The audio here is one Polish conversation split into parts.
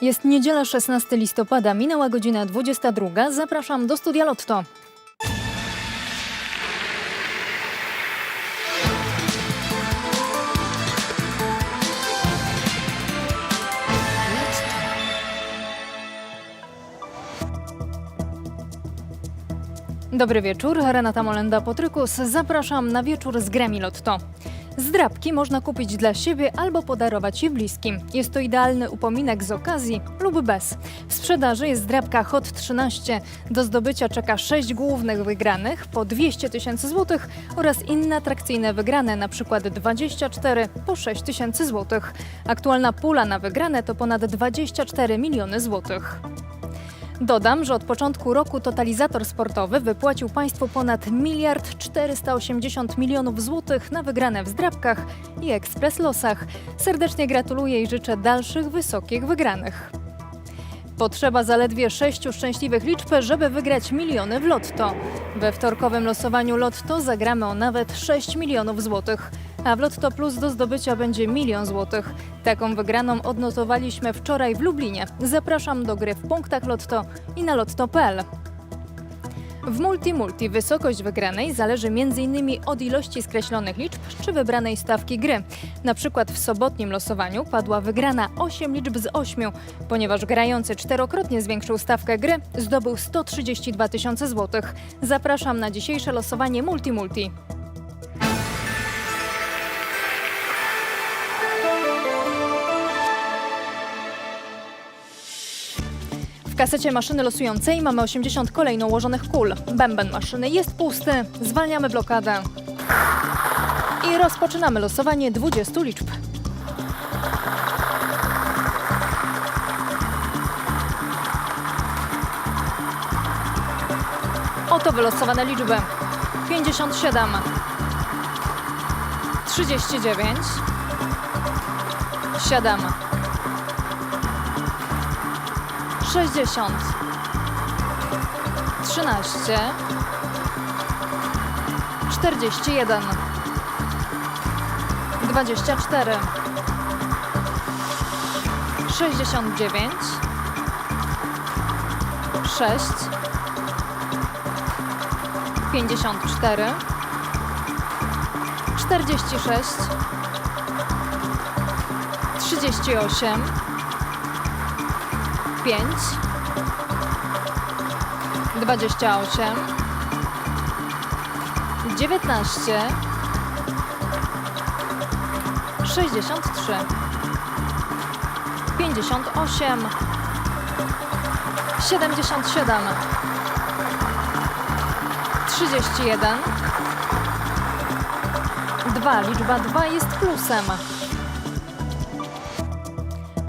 Jest niedziela 16 listopada, minęła godzina 22. Zapraszam do studia Lotto. Dobry wieczór, Renata Molenda-Potrykus. Zapraszam na wieczór z grami Lotto. Zdrabki można kupić dla siebie albo podarować je bliskim. Jest to idealny upominek z okazji lub bez. W sprzedaży jest zdrabka Hot 13. Do zdobycia czeka 6 głównych wygranych po 200 tysięcy złotych oraz inne atrakcyjne wygrane, przykład 24 po 6 tysięcy złotych. Aktualna pula na wygrane to ponad 24 miliony złotych. Dodam, że od początku roku totalizator sportowy wypłacił państwu ponad miliard 480 milionów złotych na wygrane w zdrabkach i ekspres losach. Serdecznie gratuluję i życzę dalszych wysokich wygranych. Potrzeba zaledwie sześciu szczęśliwych liczb, żeby wygrać miliony w lotto. We wtorkowym losowaniu lotto zagramy o nawet 6 milionów złotych, a w Lotto Plus do zdobycia będzie milion złotych. Taką wygraną odnotowaliśmy wczoraj w Lublinie. Zapraszam do gry w punktach lotto i na lotto.pl. W Multi-Multi wysokość wygranej zależy m.in. od ilości skreślonych liczb czy wybranej stawki gry. Na przykład w sobotnim losowaniu padła wygrana 8 liczb z 8, ponieważ grający czterokrotnie zwiększył stawkę gry, zdobył 132 tysiące złotych. Zapraszam na dzisiejsze losowanie Multi-Multi. Kasecie maszyny losującej mamy 80 kolejno ułożonych kul. Bęben maszyny jest pusty. Zwalniamy blokadę. I rozpoczynamy losowanie 20 liczb. Oto wylosowane liczby. 57 39 7 60 13 41 24 69 6 54 46 38 5 28 19 63 58 77 31 2 liczba 2 jest plusem.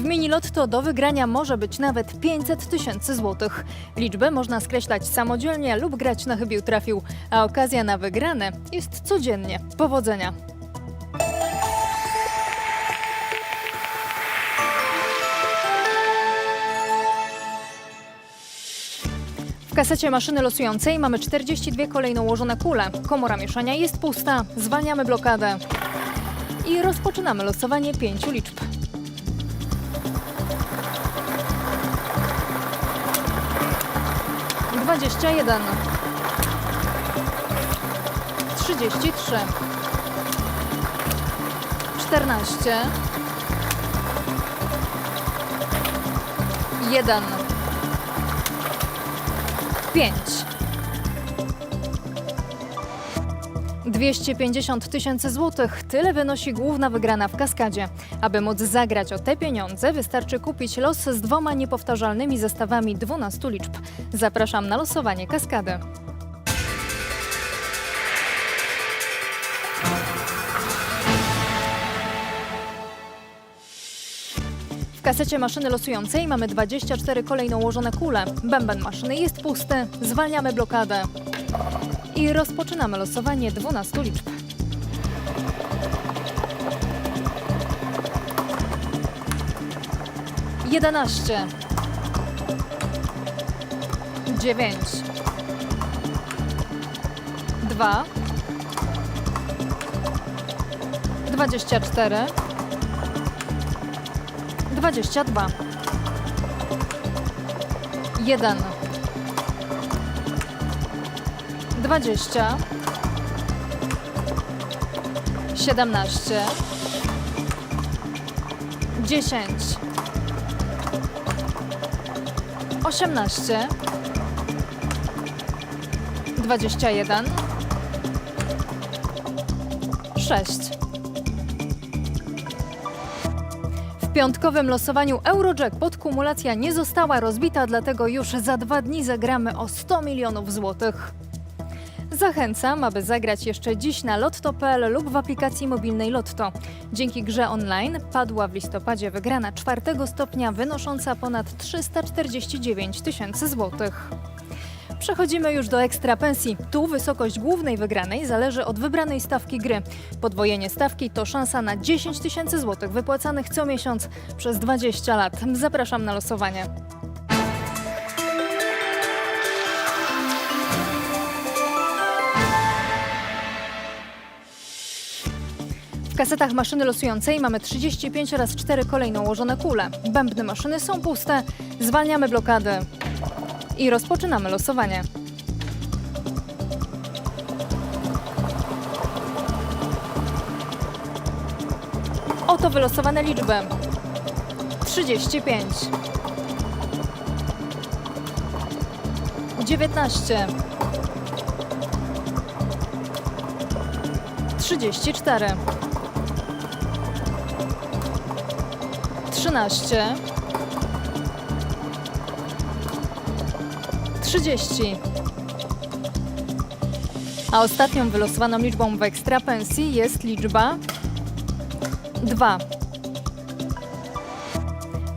W mini lotto do wygrania może być nawet 500 tysięcy złotych. Liczby można skreślać samodzielnie lub grać na chybił trafił, a okazja na wygrane jest codziennie. Powodzenia! W kasecie maszyny losującej mamy 42 kolejno ułożone kule. Komora mieszania jest pusta. Zwalniamy blokadę. I rozpoczynamy losowanie pięciu liczb. Dwadzieścia jeden. Trzydzieści trzy. Czternaście. Jeden. Pięć. 250 tysięcy złotych. Tyle wynosi główna wygrana w kaskadzie. Aby móc zagrać o te pieniądze, wystarczy kupić los z dwoma niepowtarzalnymi zestawami 12 liczb. Zapraszam na losowanie kaskady. W kasecie maszyny losującej mamy 24 kolejno ułożone kule. Bęben maszyny jest pusty. Zwalniamy blokadę. I rozpoczynamy losowanie 12 liczb. Jedenaście. Dziewięć. Dwa. Dwadzieścia cztery. Dwadzieścia dwa. jeden, dwadzieścia, siedemnaście, dziesięć, osiemnaście, dwadzieścia jeden, sześć. W piątkowym losowaniu Eurojackpot kumulacja nie została rozbita, dlatego już za dwa dni zagramy o 100 milionów złotych. Zachęcam, aby zagrać jeszcze dziś na lotto.pl lub w aplikacji mobilnej Lotto. Dzięki grze online padła w listopadzie wygrana czwartego stopnia wynosząca ponad 349 tysięcy złotych. Przechodzimy już do ekstra pensji. Tu wysokość głównej wygranej zależy od wybranej stawki gry. Podwojenie stawki to szansa na 10 tysięcy złotych wypłacanych co miesiąc przez 20 lat. Zapraszam na losowanie. Kasetach maszyny losującej mamy 35 oraz 4 kolejno ułożone kule. Bębny maszyny są puste. Zwalniamy blokady i rozpoczynamy losowanie. Oto wylosowane liczby. 35 19 34 13 30 A ostatnią wylosowaną liczbą w ekstra pensji jest liczba 2.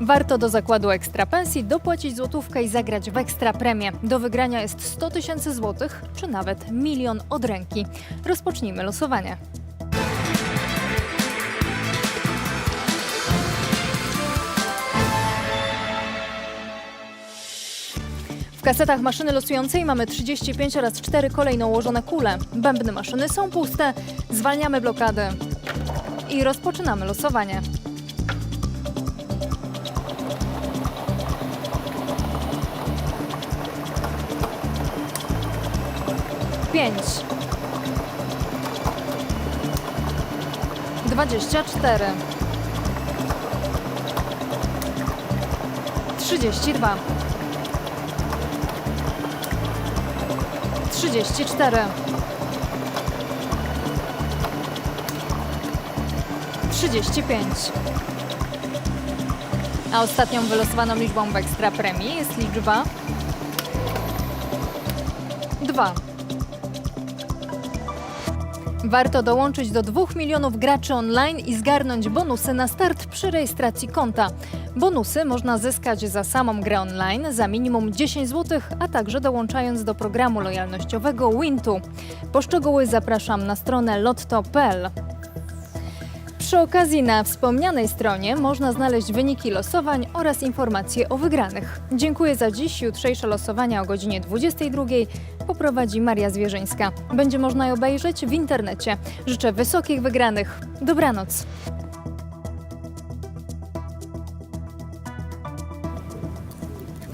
Warto do zakładu ekstra pensji dopłacić złotówkę i zagrać w ekstra premię. Do wygrania jest 100 tysięcy złotych, czy nawet milion od ręki. Rozpocznijmy losowanie. W kasetach maszyny losującej mamy 35 oraz 4 kolejno ułożone kule. Bębny maszyny są puste. Zwalniamy blokady i rozpoczynamy losowanie. Pięć. Dwadzieścia cztery. Trzydzieści dwa. Trzydzieści cztery. 35. A ostatnią wylosowaną liczbą w ekstra premii jest liczba 2. Warto dołączyć do 2 milionów graczy online i zgarnąć bonusy na start przy rejestracji konta. Bonusy można zyskać za samą grę online za minimum 10 zł, a także dołączając do programu lojalnościowego Wintu. Po szczegóły zapraszam na stronę lotto.pl. Przy okazji na wspomnianej stronie można znaleźć wyniki losowań oraz informacje o wygranych. Dziękuję za dziś. Jutrzejsze losowania o godzinie 22 poprowadzi Maria Zwierzyńska. Będzie można je obejrzeć w internecie. Życzę wysokich wygranych. Dobranoc.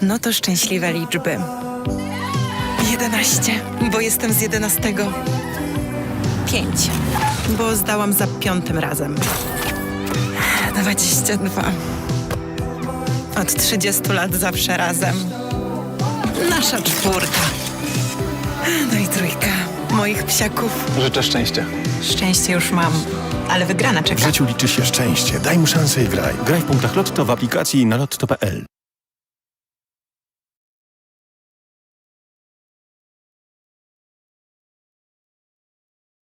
No to szczęśliwe liczby. 11, bo jestem z 11. 5, bo zdałam za piątym razem. 22. Od 30 lat zawsze razem. Nasza czwórka. No i trójka moich psiaków. Życzę szczęścia. Szczęście już mam, ale wygrana W czeka. życiu liczy się szczęście. Daj mu szansę i graj. Graj w punktach Lotto w aplikacji na lotto.pl.